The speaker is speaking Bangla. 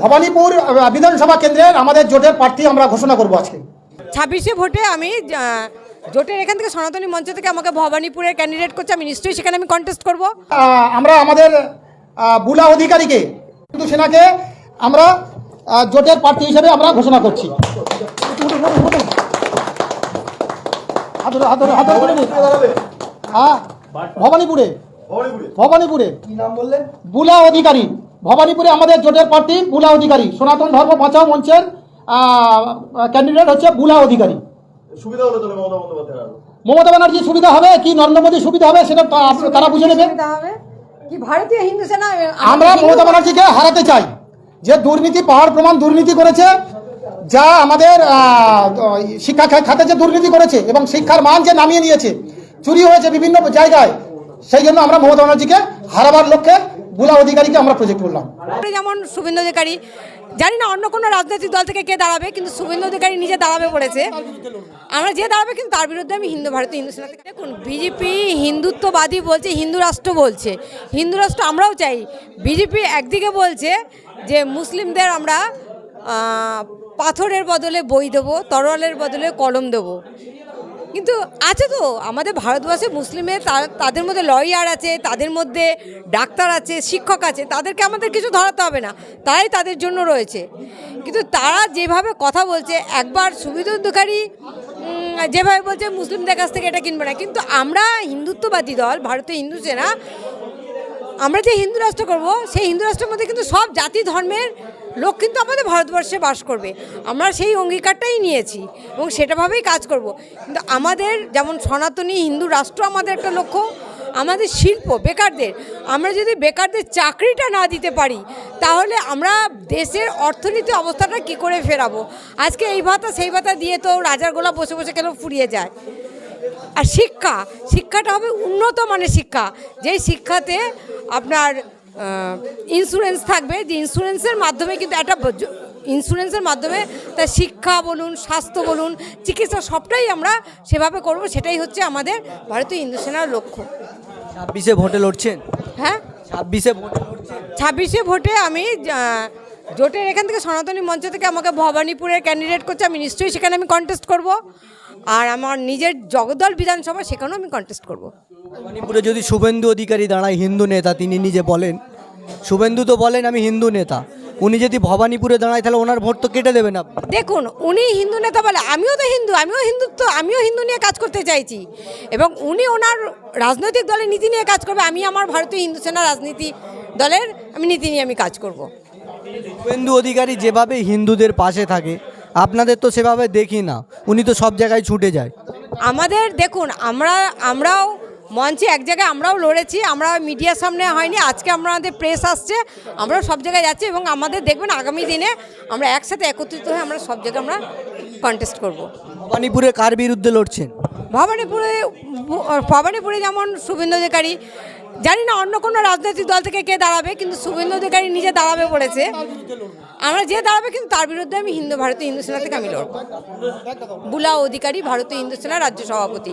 ভবানীপুর বিধানসভা কেন্দ্রের আমাদের জোটের প্রার্থী আমরা ঘোষণা করব আজকে। ছাব্বিশে ভোটে আমি জোটের এখান থেকে সনাতনী মঞ্চ থেকে আমাকে ভবানীপুরের ক্যান্ডিডেট করছে আমি নিশ্চয়ই সেখানে আমি কন্টেস্ট করব। আমরা আমাদের বুলা অধিকারীকে কিন্তু সেনাকে আমরা জোটের প্রার্থী হিসেবে আমরা ঘোষণা করছি। হ্যাঁ ভবানীপুরে। ভবানীপুরে। কি নাম বললেন? বুলা অধিকারী ভবানীপুরে আমাদের জোটের প্রার্থী বুলা অধিকারী। সনাতন ধর্ম বাঁচাও মঞ্চের ক্যান্ডিডেট হচ্ছে বুলা অধিকারী। সুবিধা হলো তাহলে মমতা বন্দ্যোপাধ্যায় মমতা ব্যানার্জি সুবিধা হবে? কি নরেন্দ্র মোদী সুবিধা হবে? সেটা তারা বুঝে নেবে। ভারতীয় হিন্দু সেনা আমরা মমতা ব্যানার্জিকে হারাতে চাই। যে দুর্নীতি পাহাড় প্রমাণ দুর্নীতি করেছে যা আমাদের শিক্ষা খা- খাতে যে দুর্নীতি করেছে এবং শিক্ষার মান যে নামিয়ে নিয়েছে চুরি হয়েছে বিভিন্ন জায়গায় সেই জন্য আমরা মমতা ব্যানার্জিকে হারাবার লক্ষ্যে বুলা অধিকারীকে আমরা প্রজেক্ট করলাম। যেমন শুভেন্দু অধিকারী, জানি না অন্য কোনো রাজনৈতিক দল থেকে কে দাঁড়াবে, কিন্তু শুভেন্দু অধিকারী নিজে দাঁড়াবে বলেছে। আমরা যে দাঁড়াবে কিন্তু তার বিরুদ্ধে আমি হিন্দু, ভারতীয়, হিন্দু সেনা থেকে দেখুন বিজেপি হিন্দুত্ববাদী বলছে হিন্দু রাষ্ট্র বলছে। হিন্দু রাষ্ট্র আমরাও চাই। বিজেপি একদিকে বলছে যে মুসলিমদের আমরা পাথরের বদলে বই দেবো, তরোয়ালের বদলে কলম দেবো। কিন্তু আছে তো, আমাদের ভারতবর্ষে মুসলিমের তাদের মধ্যে লয়ার আছে, তাদের মধ্যে ডাক্তার আছে, শিক্ষক আছে, তাদেরকে আমাদের কিছু ধরাতে হবে না তাই তাদের জন্য রয়েছে। কিন্তু তারা যেভাবে কথা বলছে, একবার সুবিধা যেভাবে বলছে, মুসলিমদের কাছ থেকে এটা কিনবে না। কিন্তু আমরা হিন্দুত্ববাদী দল, ভারতীয় হিন্দু সেনা আমরা যে হিন্দু রাষ্ট্র করব, সেই হিন্দু রাষ্ট্রের মধ্যে কিন্তু সব জাতি ধর্মের লোক কিন্তু আমাদের ভারতবর্ষে বাস করবে। আমরা সেই অঙ্গীকারটাই নিয়েছি এবং সেটাভাবেই কাজ করব। কিন্তু আমাদের যেমন সনাতনী হিন্দু রাষ্ট্র আমাদের একটা লক্ষ্য, আমাদের শিল্প, বেকারদের, আমরা যদি বেকারদের চাকরিটা না দিতে পারি, তাহলে আমরা দেশের অর্থনীতি অবস্থাটা কি করে ফেরাবো? আজকে এই ভাতা সেই ভাতা দিয়ে তো রাজার গোলা বসে বসে কেন ফুরিয়ে যায়। আর শিক্ষা, শিক্ষাটা হবে উন্নত মানের শিক্ষা। যেই শিক্ষাতে আপনার ইন্স্যুরেন্স থাকবে। যে ইন্স্যুরেন্সের মাধ্যমে কিন্তু একটা ইন্স্যুরেন্সের মাধ্যমে তার শিক্ষা বলুন স্বাস্থ্য বলুন চিকিৎসা সবটাই আমরা সেভাবে করব। সেটাই হচ্ছে আমাদের ভারতীয় হিন্দু সেনার লক্ষ্য। ছাব্বিশে ভোটে লড়ছেন? হ্যাঁ? ছাব্বিশে ভোটে ছাব্বিশে ভোটে আমি জোটের এখান থেকে সনাতনী মঞ্চ থেকে আমাকে ভবানীপুরের ক্যান্ডিডেট করছে আমি নিশ্চয়ই সেখানে আমি কন্টেস্ট করব। আর আমার নিজের জগদ্দল বিধানসভা সেখানেও আমি কন্টেস্ট করব। ভবানীপুরে যদি শুভেন্দু অধিকারী দাঁড়ায় হিন্দু নেতা তিনি নিজে বলেন। শুভেন্দু তো বলেন আমি হিন্দু নেতা। উনি যদি ভবানীপুরে দাঁড়ায় তাহলে ওনার ভোট তো কেটে দেবেন আপনি। দেখুন উনি হিন্দু নেতা বলে আমিও তো হিন্দু আমিও হিন্দুত্ব আমিও হিন্দু নিয়ে কাজ করতে চাইছি। এবং উনি ওনার রাজনৈতিক দলের নীতি নিয়ে কাজ করবে আমি আমার ভারতীয় হিন্দু সেনা রাজনীতি দলের আমি নীতি নিয়ে আমি কাজ করব। শুভেন্দু অধিকারী যেভাবে হিন্দুদের পাশে থাকে আপনাদের তো সেভাবে দেখি না। উনি তো সব জায়গায় ছুটে যায়। আমাদের দেখুন আমরা আমরাও মঞ্চে এক জায়গায় আমরাও লড়েছি আমরা মিডিয়ার সামনে হয়নি আজকে আমাদের প্রেস আসছে আমরাও সব জায়গায় যাচ্ছি এবং আমাদের দেখবেন আগামী দিনে আমরা একসাথে একত্রিত হয়ে আমরা সব জায়গায় আমরা কন্টেস্ট করব। ভবানীপুরে কার বিরুদ্ধে লড়ছেন? ভবানীপুরে ভবানীপুরে যেমন শুভেন্দু অধিকারী জানি না অন্য কোনো রাজনৈতিক দল থেকে কে দাঁড়াবে, কিন্তু শুভেন্দু অধিকারী নিজে দাঁড়াবে বলেছে। আমরা যে দাঁড়াবে কিন্তু তার বিরুদ্ধে আমি হিন্দু, ভারতীয়, হিন্দু সেনা থেকে আমি লড়ব। বুলা অধিকারী, ভারতীয়, হিন্দু সেনা রাজ্য সভাপতি।